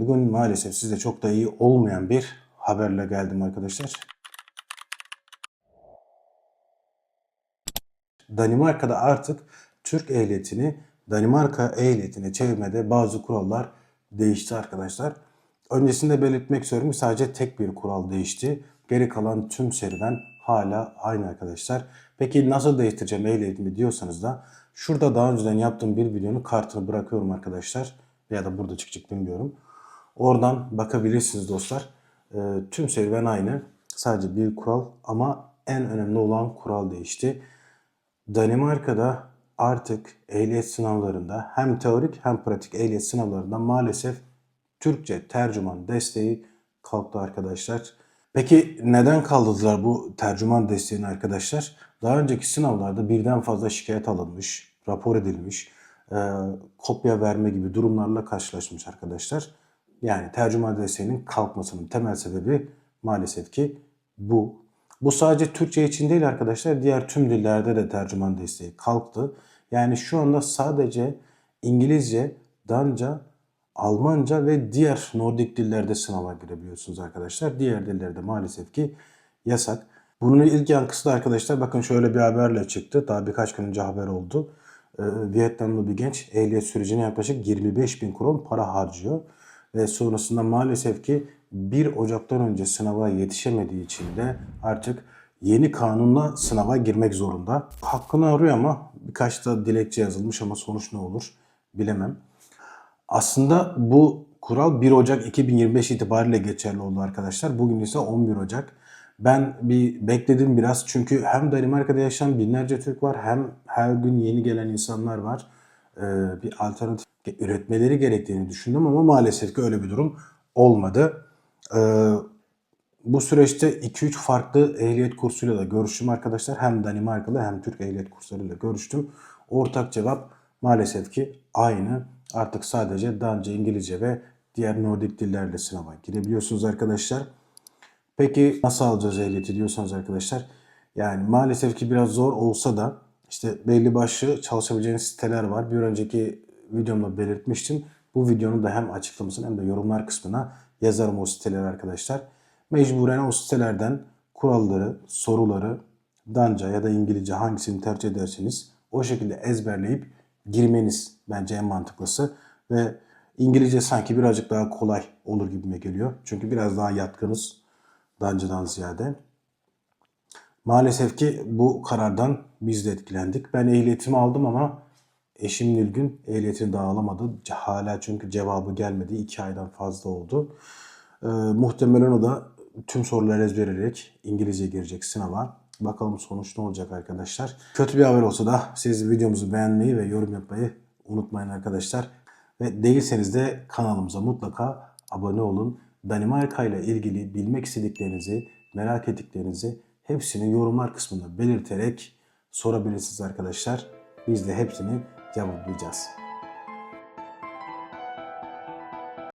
Bugün maalesef size çok da iyi olmayan bir haberle geldim arkadaşlar. Danimarka'da artık Türk ehliyetini Danimarka ehliyetine çevirmede bazı kurallar değişti arkadaşlar. Öncesinde belirtmek istiyorum ki sadece tek bir kural değişti. Geri kalan tüm serüven hala aynı arkadaşlar. Peki nasıl değiştireceğim ehliyetimi diyorsanız da şurada daha önceden yaptığım bir videonun kartını bırakıyorum arkadaşlar. Ya da burada çıkacak bilmiyorum. Oradan bakabilirsiniz dostlar. Ee, tüm serüven aynı. Sadece bir kural ama en önemli olan kural değişti. Danimarka'da artık ehliyet sınavlarında hem teorik hem pratik ehliyet sınavlarında maalesef Türkçe tercüman desteği kalktı arkadaşlar. Peki neden kaldırdılar bu tercüman desteğini arkadaşlar? Daha önceki sınavlarda birden fazla şikayet alınmış, rapor edilmiş, e, kopya verme gibi durumlarla karşılaşmış arkadaşlar. Yani tercüman desteğinin kalkmasının temel sebebi maalesef ki bu. Bu sadece Türkçe için değil arkadaşlar. Diğer tüm dillerde de tercüman desteği kalktı. Yani şu anda sadece İngilizce, Danca, Almanca ve diğer Nordik dillerde sınava girebiliyorsunuz arkadaşlar. Diğer dillerde maalesef ki yasak. Bunun ilk yankısı da arkadaşlar bakın şöyle bir haberle çıktı. Daha birkaç gün önce haber oldu. Ee, Vietnamlı bir genç ehliyet sürecine yaklaşık 25 bin kron para harcıyor. Ve sonrasında maalesef ki 1 Ocak'tan önce sınava yetişemediği için de artık yeni kanunla sınava girmek zorunda. Hakkını arıyor ama birkaç da dilekçe yazılmış ama sonuç ne olur bilemem. Aslında bu kural 1 Ocak 2025 itibariyle geçerli oldu arkadaşlar. Bugün ise 11 Ocak. Ben bir bekledim biraz çünkü hem Danimarka'da yaşayan binlerce Türk var hem her gün yeni gelen insanlar var. Ee, bir alternatif üretmeleri gerektiğini düşündüm ama maalesef ki öyle bir durum olmadı. Ee, bu süreçte 2-3 farklı ehliyet kursuyla da görüştüm arkadaşlar. Hem Danimarkalı hem Türk ehliyet kurslarıyla görüştüm. Ortak cevap maalesef ki aynı. Artık sadece Danca, İngilizce ve diğer Nordik dillerle sınava girebiliyorsunuz arkadaşlar. Peki nasıl alacağız ehliyeti diyorsanız arkadaşlar. Yani maalesef ki biraz zor olsa da işte belli başlı çalışabileceğiniz siteler var. Bir önceki videomda belirtmiştim. Bu videonun da hem açıklamasını hem de yorumlar kısmına yazarım o siteleri arkadaşlar. Mecburen o sitelerden kuralları, soruları Danca ya da İngilizce hangisini tercih ederseniz o şekilde ezberleyip girmeniz bence en mantıklısı. Ve İngilizce sanki birazcık daha kolay olur gibime geliyor. Çünkü biraz daha yatkınız Danca'dan ziyade. Maalesef ki bu karardan biz de etkilendik. Ben ehliyetimi aldım ama eşim Nilgün ehliyetini daha alamadı. Hala çünkü cevabı gelmedi. 2 aydan fazla oldu. Ee, muhtemelen o da tüm soruları ezberleyerek İngilizce girecek sınava. Bakalım sonuç ne olacak arkadaşlar. Kötü bir haber olsa da siz videomuzu beğenmeyi ve yorum yapmayı unutmayın arkadaşlar. Ve değilseniz de kanalımıza mutlaka abone olun. Danimarka ile ilgili bilmek istediklerinizi, merak ettiklerinizi hepsini yorumlar kısmında belirterek sorabilirsiniz arkadaşlar. Biz de hepsini cevaplayacağız.